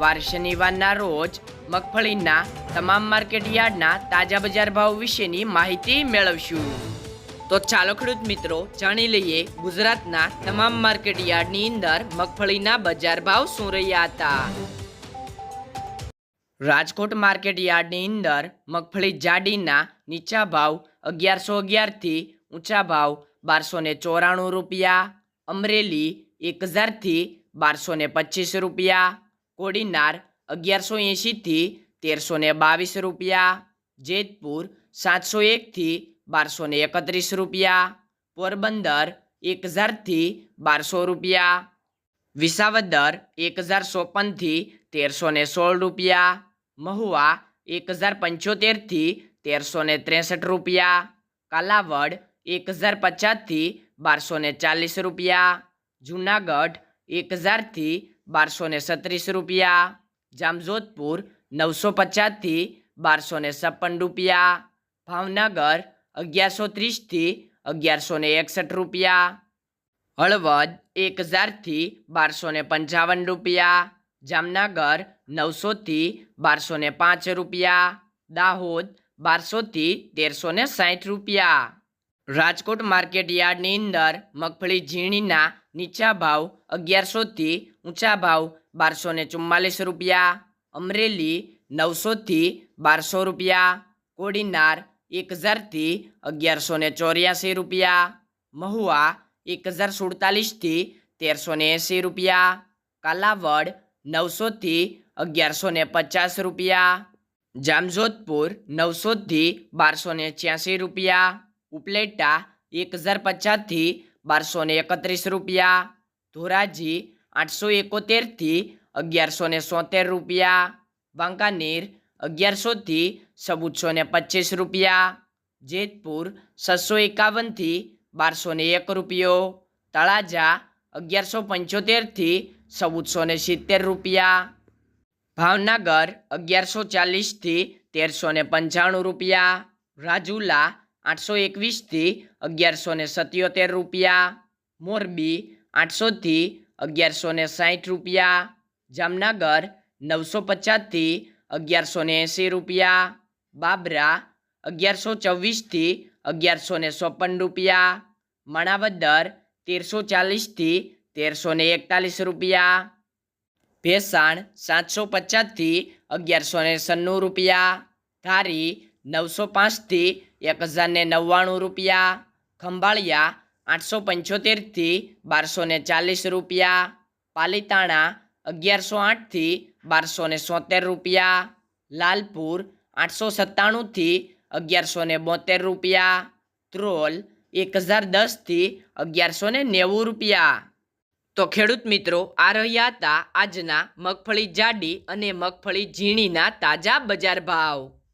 વાર શનિવારના રોજ મગફળીના તમામ માર્કેટ યાર્ડના તાજા બજાર ભાવ વિશેની માહિતી મેળવશું. તો ચાલો ખેડૂત મિત્રો જાણી લઈએ ગુજરાતના તમામ માર્કેટ યાર્ડની અંદર મગફળીના બજાર ભાવ શું રહ્યા હતા. રાજકોટ માર્કેટ યાર્ડની અંદર મગફળી જાડીના નીચા ભાવ અગિયારસો અગિયારથી ઊંચા ભાવ બારસો ને ચોરાણું રૂપિયા, અમરેલી એક હજારથી બારસો ને પચીસ રૂપિયા કોડીનાર અગિયારસો એંશીથી તેરસો ને બાવીસ રૂપિયા, જેતપુર સાતસો એકથી બારસો ને એકત્રીસ રૂપિયા, પોરબંદર એક હજારથી બારસો રૂપિયા, વિસાવદર એક હજાર ચોપનથી તેરસો ને સોળ રૂપિયા, મહુવા એક હજાર પંચોતેરથી તેરસો ને ત્રેસઠ રૂપિયા, કાલાવડ એક હજાર પચાસથી બારસો ને ચાલીસ રૂપિયા, જુનાગઢ એક હજારથી બારસો ને સત્રીસ રૂપિયા, જામજોધપુર નવસો પચાસથી બારસો ને છપ્પન રૂપિયા, ભાવનગર અગિયારસો ત્રીસથી અગિયારસો ને એકસઠ રૂપિયા, હળવદ એક હજારથી બારસો ને પંચાવન રૂપિયા, જામનગર નવસોથી બારસો ને પાંચ રૂપિયા, દાહોદ બારસોથી તેરસો ને સાઠ રૂપિયા. રાજકોટ માર્કેટ યાર્ડની અંદર મગફળી ઝીણીના નીચા ભાવ અગિયારસોથી ઊંચા ભાવ બારસો ને ચુમ્માલીસ રૂપિયા. અમરેલી નવસોથી બારસો રૂપિયા. કોડીનાર એક હજારથી અગિયારસો ને ચોર્યાસી રૂપિયા. મહુવા એક હજાર સુડતાલીસથી તેરસો ને એંસી રૂપિયા. કાલાવડ નવસોથી અગિયારસો ને પચાસ રૂપિયા. જામજોધપુર નવસોથી બારસો ને છ્યાસી રૂપિયા. ઉપલેટા એક હજાર પચાસથી બારસો ને એકત્રીસ રૂપિયા, ધોરાજી આઠસો એકોતેરથી અગિયારસો ને સોતેર રૂપિયા, વાંકાનેર અગિયારસોથી ચૌદસો ને પચીસ રૂપિયા, જેતપુર છસો એકાવનથી બારસો ને એક રૂપિયો, તળાજા અગિયારસો પંચોતેરથી ચૌદસો ને સિત્તેર રૂપિયા, ભાવનગર અગિયારસો ચાલીસથી તેરસો ને પંચાણું રૂપિયા, રાજુલા આઠસો એકવીસથી અગિયારસો ને સત્યોતેર રૂપિયા. મોરબી, આઠસોથી અગિયારસો ને સાઠ રૂપિયા. જામનગર, નવસો પચાસથી અગિયારસો ને એંસી રૂપિયા. બાબરા, અગિયારસો ચોવીસથી અગિયારસો ને ચોપન રૂપિયા. માણાવદર, તેરસો ચાલીસથી તેરસો ને એકતાલીસ રૂપિયા. ભેસાણ, સાતસો પચાસથી અગિયારસો ને સન્નું રૂપિયા. ધારી, નવસો પાંચથી એક હજારને નવ્વાણું રૂપિયા, ખંભાળિયા આઠસો પંચોતેરથી બારસો ને ચાલીસ રૂપિયા, પાલીતાણા અગિયારસો આઠથી બારસો ને સોતેર રૂપિયા, લાલપુર આઠસો સત્તાણુંથી અગિયારસો ને બોતેર રૂપિયા, ત્રોલ એક હજાર દસથી અગિયારસો ને નેવું રૂપિયા. તો ખેડૂત મિત્રો, આ રહ્યા હતા આજના મગફળી જાડી અને મગફળી ઝીણીના તાજા બજાર ભાવ.